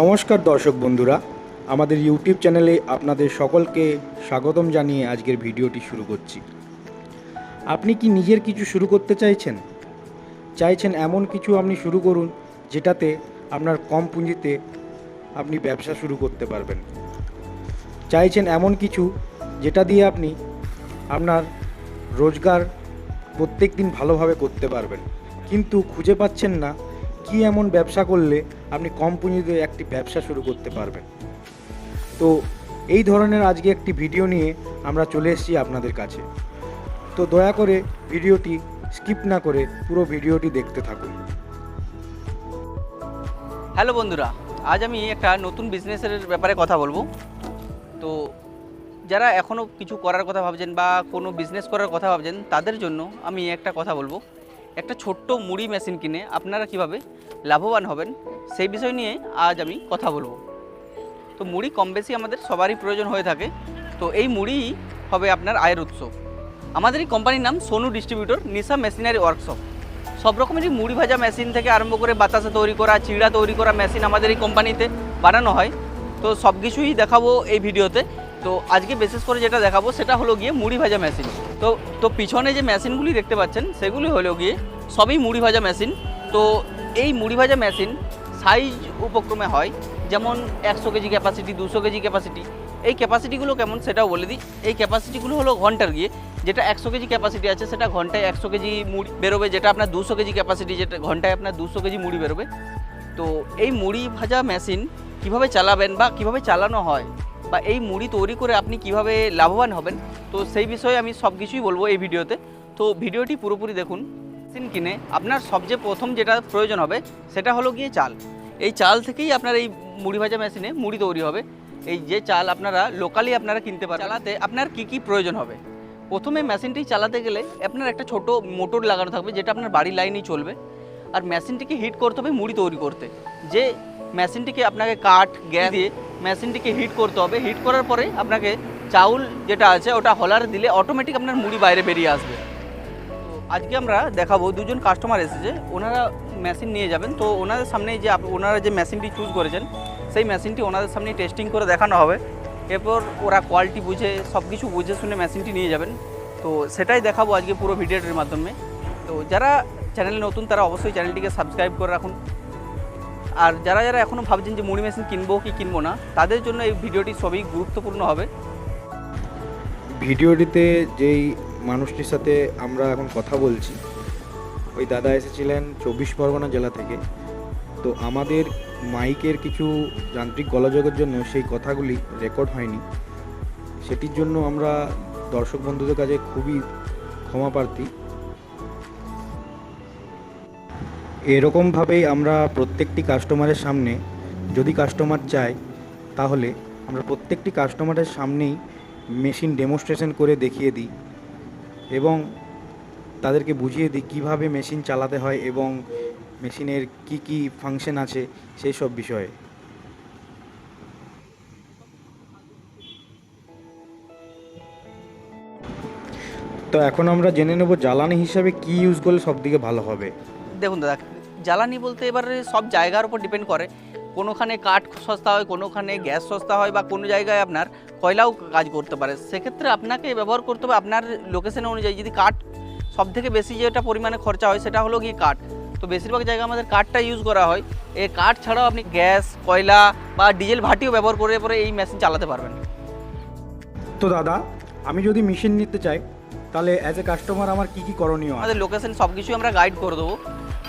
নমস্কার দর্শক বন্ধুরা, আমাদের ইউটিউব চ্যানেলে আপনাদের সকলকে স্বাগতম জানিয়ে আজকের ভিডিওটি শুরু করছি। আপনি কি নিজের কিছু শুরু করতে চাইছেন? চাইছেন এমন কিছু আপনি শুরু করুন, যেটাতে আপনার কম পুঁজিতে আপনি ব্যবসা শুরু করতে পারবেন। চাইছেন এমন কিছু, যেটা দিয়ে আপনি আপনার রোজগার প্রত্যেক দিন ভালোভাবে করতে পারবেন। কিন্তু খুঁজে পাচ্ছেন না, কি এমন ব্যবসা করলে আপনি কম পুঁজিতে একটি ব্যবসা শুরু করতে পারবেন। তো এই ধরনের আজকে একটি ভিডিও নিয়ে আমরা চলে এসেছি আপনাদের কাছে। তো দয়া করে ভিডিওটি স্কিপ না করে পুরো ভিডিওটি দেখতে থাকুন। হ্যালো বন্ধুরা, আজ আমি একটা নতুন বিজনেসের ব্যাপারে কথা বলব। তো যারা এখনও কিছু করার কথা ভাবছেন বা কোনো বিজনেস করার কথা ভাবছেন, তাদের জন্য আমি একটা কথা বলব। একটা ছোট্ট মুড়ি মেশিন কিনে আপনারা কীভাবে লাভবান হবেন সেই বিষয় নিয়ে আজ আমি কথা বলব। তো মুড়ি কম বেশি আমাদের সবারই প্রয়োজন হয়ে থাকে। তো এই মুড়ি হবে আপনার আয়ের উৎস। আমাদের এই কোম্পানির নাম Sonu distributor, Nisha machinery workshop. সব রকমেরই মুড়ি ভাজা মেশিন থেকে আরম্ভ করে বাতাসা তৈরি করা, চিড়া তৈরি করা মেশিন আমাদের এই কোম্পানিতে বানানো হয়। তো সব কিছুই দেখাবো এই ভিডিওতে। তো আজকে বিশেষ করে যেটা দেখাবো সেটা হলো গিয়ে মুড়ি ভাজা মেশিন তো তো পিছনে যে মেশিনগুলি দেখতে পাচ্ছেন, সেগুলি হলো গিয়ে সবই মুড়ি ভাজা মেশিন তো এই মুড়ি ভাজা মেশিন সাইজ উপক্রমে হয় যেমন একশো কেজি ক্যাপাসিটি দুশো কেজি ক্যাপাসিটি এই ক্যাপাসিটিগুলো কেমন সেটাও বলে দিই। এই ক্যাপাসিটিগুলো হলো ঘণ্টার গিয়ে, যেটা একশো কেজি ক্যাপাসিটি আছে সেটা ঘন্টায় একশো কেজি মুড়ি বেরোবে, যেটা আপনার দুশো কেজি ক্যাপাসিটি যেটা ঘন্টায় আপনার দুশো কেজি মুড়ি বেরোবে। তো এই মুড়ি ভাজা মেশিন কীভাবে চালাবেন বা কীভাবে চালানো হয় বা এই মুড়ি তৈরি করে আপনি কীভাবে লাভবান হবেন, তো সেই বিষয়ে আমি সব কিছুই বলব এই ভিডিওতে। তো ভিডিওটি পুরোপুরি দেখুন। মেশিন কিনে আপনার সবচেয়ে প্রথম যেটা প্রয়োজন হবে, সেটা হলো গিয়ে চাল। এই চাল থেকেই আপনার এই মুড়ি ভাজা মেশিনে মুড়ি তৈরি হবে। এই যে চাল আপনারা লোকালি আপনারা কিনতে পারেন চালাতে আপনার কি কি প্রয়োজন হবে? প্রথমে মেশিনটি চালাতে গেলে আপনার একটা ছোট মোটর লাগানো থাকবে, যেটা আপনার বাড়ির লাইনেই চলবে। আর মেশিনটিকে হিট করতে হবে মুড়ি তৈরি করতে। যে মেশিনটিকে আপনাকে কাঠ গ্যাস দিয়ে মেশিনটিকে হিট করতে হবে। হিট করার পরে আপনাকে চাউল যেটা আছে ওটা হলার দিলে অটোমেটিক আপনার মুড়ি বাইরে বেরিয়ে আসবে। আজকে আমরা দেখাবো দুজন কাস্টমার এসেছে ওনারা মেশিন নিয়ে যাবেন। তো ওনাদের সামনে যে ওনারা যে মেশিনটি চুজ করেছেন সেই মেশিনটি ওনাদের সামনে টেস্টিং করে দেখানো হবে। এরপর ওরা কোয়ালিটি বুঝে সব কিছু বুঝে শুনে মেশিনটি নিয়ে যাবেন। তো সেটাই দেখাবো আজকে পুরো ভিডিওটির মাধ্যমে। তো যারা চ্যানেলে নতুন তারা অবশ্যই চ্যানেলটিকে সাবস্ক্রাইব করে রাখুন। আর যারা যারা এখনও ভাবছেন যে মুড়ি মেশিন কিনবো কি কিনবো না, তাদের জন্য এই ভিডিওটি সবই গুরুত্বপূর্ণ হবে। ভিডিওটিতে যেই মানুষটির সাথে আমরা এখন কথা বলছি, ওই দাদা এসেছিলেন চব্বিশ পরগনা জেলা থেকে। তো আমাদের মাইকের কিছু যান্ত্রিক গোলযোগের জন্য সেই কথাগুলি রেকর্ড হয়নি। সেটির জন্য আমরা দর্শক বন্ধুদের কাছে খুবই ক্ষমা এরকমভাবেই আমরা প্রত্যেকটি কাস্টমারের সামনে যদি কাস্টমার চায়, তাহলে আমরা প্রত্যেকটি কাস্টমারের সামনেই মেশিন ডেমনস্ট্রেশন করে দেখিয়ে দিই এবং তাদেরকে বুঝিয়ে দিই কীভাবে মেশিন চালাতে হয় এবং মেশিনের কি কি ফাংশন আছে সেই সব বিষয়ে। তো এখন আমরা জেনে নেব জ্বালানি হিসাবে কি ইউজ করলে সবদিকে ভালো হবে। দেখুন দাদা জ্বালানি বলতে এবারে সব জায়গার উপর ডিপেন্ড করে। কোনোখানে কাঠ সস্তা হয় কোনোখানে গ্যাস সস্তা হয় বা কোনো জায়গায় আপনার কয়লাও কাজ করতে পারে। সেক্ষেত্রে আপনাকে ব্যবহার করতে হবে আপনার লোকেশন অনুযায়ী। যদি কাঠ সব থেকে বেশি যেটা পরিমাণে খরচা হয় সেটা হলো গিয়ে কাঠ। তো বেশিরভাগ জায়গায় আমাদের কাঠটা ইউজ করা হয়। এই কাঠ ছাড়াও আপনি গ্যাস কয়লা বা ডিজেল ভাটিও ব্যবহার করে পরে এই মেশিন চালাতে পারবেন। তো দাদা আমি যদি মেশিন নিতে চাই তাহলে অ্যাজ এ কাস্টমার আমার কি কি করণীয় আমাদের লোকেশন সব কিছুই আমরা গাইড করে দেবো।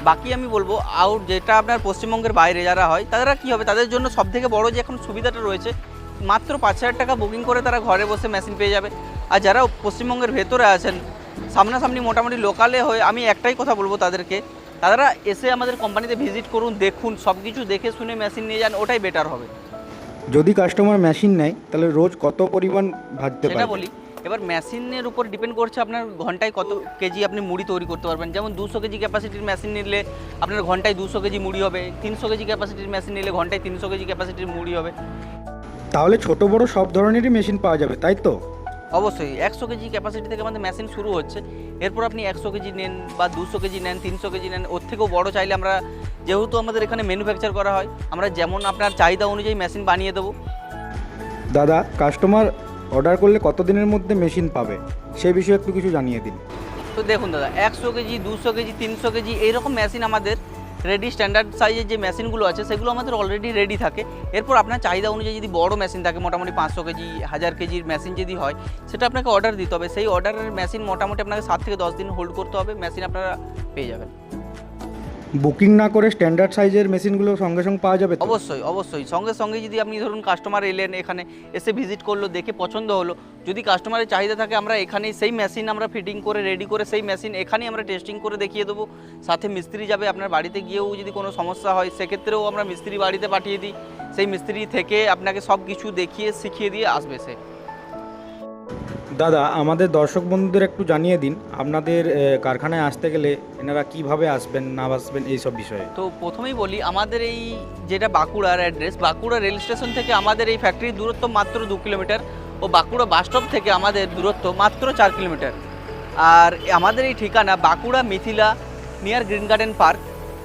বাকি আমি বলব আউট যেটা আপনার পশ্চিমবঙ্গের বাইরে যারা হয় তারা কি হবে? তাদের জন্য সব থেকে বড় যে এখন সুবিধাটা রয়েছে মাত্র পাঁচ হাজার টাকা বুকিং করে তারা ঘরে বসে মেশিন পেয়ে যাবে। আর যারা পশ্চিমবঙ্গের ভেতরে আছেন সামনাসামনি মোটামুটি লোকালে হয়ে আমি একটাই কথা বলব তাদেরকে তারা এসে আমাদের কোম্পানিতে ভিজিট করুন দেখুন সব কিছু দেখে শুনে মেশিন নিয়ে যান ওটাই বেটার হবে। যদি কাস্টমার মেশিন নেয় তাহলে রোজ কত পরিমাণ ভাজতে সেটা পারবে? বলি। এবার মেশিনের উপর ডিপেন্ড করছে আপনার ঘন্টায় কত কেজি আপনি মুড়ি তৈরি করতে পারবেন। যেমন দুশো কেজি ক্যাপাসিটির মেশিন নিলে আপনার ঘন্টায় দুশো কেজি মুড়ি হবে তিনশো কেজি ক্যাপাসিটির মেশিন নিলে ঘন্টায় তিনশো কেজি ক্যাপাসিটির মুড়ি হবে। তাহলে ছোট বড় সব ধরনেরই মেশিন পাওয়া যাবে তাই তো? অবশ্যই একশো কেজি ক্যাপাসিটি থেকে আমাদের মেশিন শুরু হচ্ছে। এরপর আপনি একশো কেজি নেন বা দুশো কেজি নেন তিনশো কেজি নেন ওর থেকেও বড় চাইলে আমরা যেহেতু আমাদের এখানে ম্যানুফ্যাকচার করা হয় আমরা যেমন আপনার চাহিদা অনুযায়ী মেশিন বানিয়ে দেবো। দাদা কাস্টমার অর্ডার করলে কতদিনের মধ্যে মেশিন পাবে সেই বিষয়ে একটু কিছু জানিয়ে দিন। তো দেখুন দাদা, একশো কেজি, দুশো কেজি, তিনশো কেজি, এইরকম মেশিন আমাদের রেডি স্ট্যান্ডার্ড সাইজের যে মেশিনগুলো আছে, সেগুলো আমাদের অলরেডি রেডি থাকে। এরপর আপনার চাহিদা অনুযায়ী যদি বড় মেশিন থাকে, মোটামুটি পাঁচশো কেজি, হাজার কেজির মেশিন যদি হয়, সেটা আপনাকে অর্ডার দিতে হবে। সেই অর্ডারের মেশিন মোটামুটি আপনাকে সাত থেকে দশ দিন হোল্ড করতে হবে, মেশিন আপনারা পেয়ে যাবেন। বুকিং না করে স্ট্যান্ডার্ড সাইজের মেশিনগুলো সঙ্গে সঙ্গে পাওয়া যাবে অবশ্যই অবশ্যই। সঙ্গে সঙ্গে যদি আপনি ধরুন কাস্টমার এলেন, এখানে এসে ভিজিট করল, দেখে পছন্দ হলো, যদি কাস্টমারের চাহিদা থাকে, আমরা এখানেই সেই মেশিন আমরা ফিটিং করে রেডি করে সেই মেশিন এখানেই আমরা টেস্টিং করে দেখিয়ে দেবো। সাথে মিস্ত্রি যাবে আপনার বাড়িতে, গিয়েও যদি কোনো সমস্যা হয়, সেক্ষেত্রেও আমরা মিস্ত্রি বাড়িতে পাঠিয়ে দিই। সেই মিস্ত্রি থেকে আপনাকে সব কিছু দেখিয়ে, শিখিয়ে দিয়ে আসবে সে। দাদা, আমাদের দর্শক বন্ধুদের একটু জানিয়ে দিন, আপনাদের কারখানায় আসতে গেলে এনারা কীভাবে আসবেন, না আসবেন, এই সব বিষয়ে? তো প্রথমেই বলি, আমাদের এই যেটা বাঁকুড়ার অ্যাড্রেস বাঁকুড়া রেল স্টেশন থেকে আমাদের এই ফ্যাক্টরির দূরত্ব মাত্র দু কিলোমিটার ও বাঁকুড়া বাস স্টপ থেকে আমাদের দূরত্ব মাত্র চার কিলোমিটার আর আমাদের এই ঠিকানা Bankura Mithila near green garden park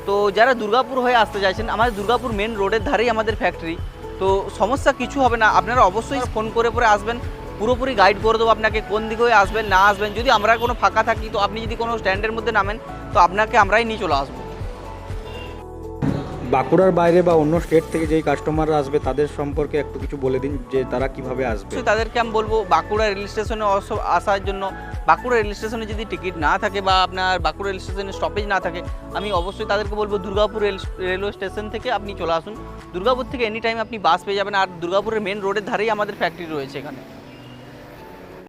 তো যারা দুর্গাপুর হয়ে আসতে চাইছেন, আমাদের দুর্গাপুর মেন রোডের ধারেই আমাদের ফ্যাক্টরি তো সমস্যা কিছু হবে না, আপনারা অবশ্যই ফোন করে পরে আসবেন। পুরোপুরি গাইড করে দেবো আপনাকে কোন দিকে হয়ে আসবেন না আসবেন। যদি আমরা কোনো ফাঁকা থাকি তো আপনি যদি কোনো স্ট্যান্ডের মধ্যে নামেন তো আপনাকে আমরাই নিয়ে চলে আসব। বাঁকুড়ার বাইরে বা অন্য স্টেট থেকে যেই কাস্টমাররা আসবে তাদের সম্পর্কে একটু কিছু বলে দিন যে তারা কীভাবে আসবে। তাদেরকে আমি বলব বাঁকুড়া রেল স্টেশনে আসার জন্য বাঁকুড়া রেল স্টেশনে যদি টিকিট না থাকে বা আপনার বাঁকুড়া রেল স্টেশনে স্টপেজ না থাকে আমি অবশ্যই তাদেরকে বলব দুর্গাপুর রেল রেলওয়ে স্টেশন থেকে আপনি চলে আসুন। দুর্গাপুর থেকে এনি টাইম আপনি বাস পেয়ে যাবেন আর দুর্গাপুরের মেন রোডের ধারেই আমাদের ফ্যাক্টরি রয়েছে এখানে।